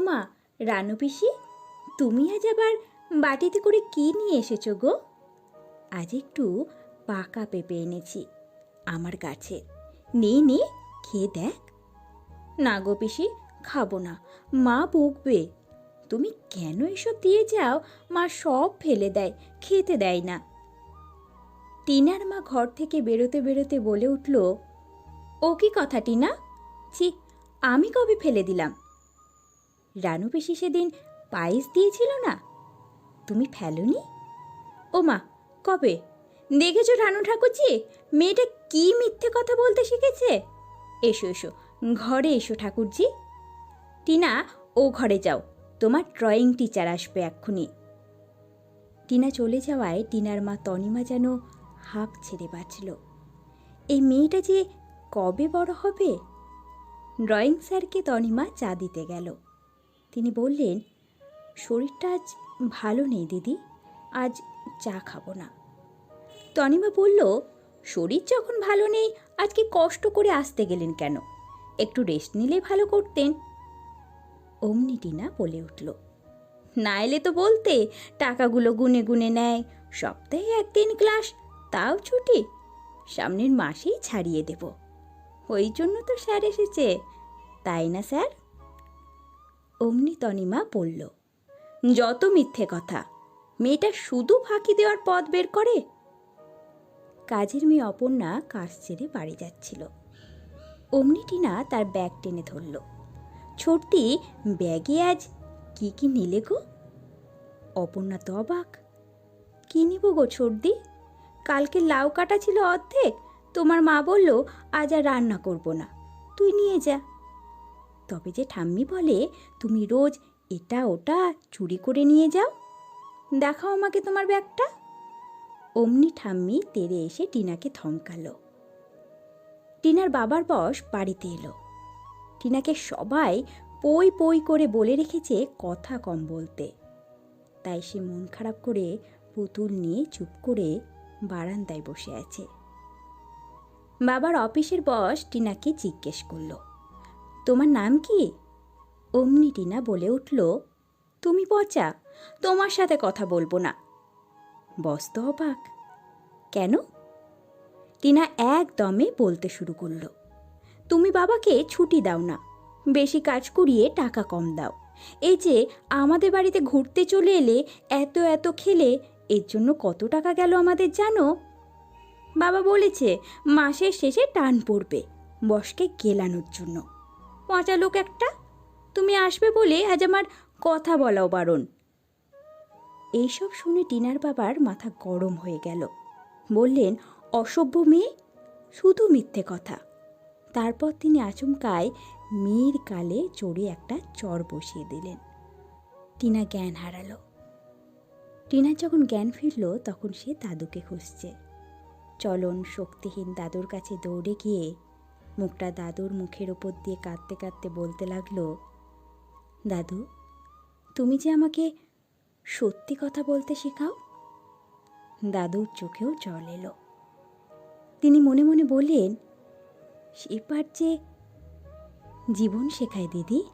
মা রানু পিসি, তুমি আজ আবার বাটিতে করে কি নিয়ে এসেছ গো? আজ একটু পাকা পেঁপে এনেছি আমার কাছে। নে নে, খেয়ে দেখ। না গো পিসি, খাব না, মা বকবে। তুমি কেন এসব দিয়ে যাও? মা সব ফেলে দেয়, খেতে দেয় না। টিনার মা ঘর থেকে বেরোতে বেরোতে বলে উঠল, ও কি কথা টিনা? ছি, আমি কবে ফেলে দিলাম? রানু পিসি সেদিন পায়েস দিয়েছিল না? তুমি ফেলোনি? ও মা, কবে? দেখেছ রানু ঠাকুরজি, মেয়েটা কি মিথ্যে কথা বলতে শিখেছে? এসো এসো, ঘরে এসো ঠাকুরজি। টিনা, ও ঘরে যাও, তোমার ড্রয়িং টিচার আসবে এক্ষুনি। টিনা চলে যাওয়ায় টিনার মা তনিমা যেন হাঁপ ছেড়ে বাঁচল। এই মেয়েটা যে কবে বড় হবে? ড্রয়িং স্যারকে তনিমা চা দিতে গেল। তিনি বললেন, শরীরটা আজ ভালো নেই দিদি, আজ চা খাব না। তনিমা বলল, শরীর যখন ভালো নেই আজকে কষ্ট করে আসতে গেলেন কেন? একটু রেস্ট নিলে ভালো করতেন। অমনি টিনা বলে উঠল, না এলে তো বলতে, টাকাগুলো গুনে গুনে নেয়, সপ্তাহে একদিন ক্লাস তাও ছুটি। সামনের মাসেই ছাড়িয়ে দেব। ওই জন্য তো স্যার এসেছে। তাই না স্যার অমনি তনিমা বলল, যত মিথ্যে কথা, মেয়েটা শুধু ফাঁকি দেওয়ার পথ বের করে? কাজের মেয়ে অপর্ণা কাজ ছেড়ে বাড়ি যাচ্ছিল। অমনি টিনা তার ব্যাগ টেনে ধরল ছোটটি ব্যাগে আজ কি কি নিলে গো? অপর্ণা তো অবাক, কি নিব গো ছোটদি কালকে লাউ কাটা ছিল অর্ধেক, তোমার মা বলল, আজ আর রান্না করব না, তুই নিয়ে যা। তবে যে ঠাম্মি বলে, তুমি রোজ এটা ওটা চুরি করে নিয়ে যাও, দেখাও আমাকে তোমার ব্যাগটা। অমনি ঠাম্মি তেরে এসে টিনাকে থমকালো। টিনার বাবার বস বাড়িতে এলো। টিনাকে সবাই পই পই করে বলে রেখেছে কথা কম বলতে। তাই সে মন খারাপ করে পুতুল নিয়ে চুপ করে বারান্দায় বসে আছে। বাবার অফিসের বস টিনাকে জিজ্ঞেস করল তোমার নাম কি? অমনি টিনা বলে উঠল, তুমি পচা, তোমার সাথে কথা বলব না। বস তো অবাক। কেন? টিনা একদমে বলতে শুরু করল, তুমি বাবাকে ছুটি দাও না, বেশি কাজ করিয়ে টাকা কম দাও। এই যে আমাদের বাড়িতে ঘুরতে চলে এলে এত এত খেলে, এর জন্য কত টাকা গেল আমাদের জানো? বাবা বলেছে, মাসের শেষে টান পড়বে, বসকে গেলানোর জন্য। পচা লোক একটা? তুমি আসবে বলে আজ আমার কথা বলাও বারণ। এইসব শুনে টিনার বাবার মাথা গরম হয়ে গেল। বললেন, অসভ্য মেয়ে? শুধু মিথ্যে কথা। তারপর তিনি আচমকায় মেয়ের কালে চড়ে একটা চর বসিয়ে দিলেন। টিনা জ্ঞান হারালো। টিনার যখন জ্ঞান ফিরল, তখন সে দাদুকে খুঁজছে। চলন শক্তিহীন দাদুর কাছে দৌড়ে গিয়ে মুখটা দাদুর মুখের ওপর দিয়ে কাঁদতে কাঁদতে বলতে লাগল, দাদু, তুমি যে আমাকে সত্যি কথা বলতে শেখাও? দাদুর চোখেও জল এলো। তিনি মনে মনে বললেন সেবার যে জীবন শেখায় দিদি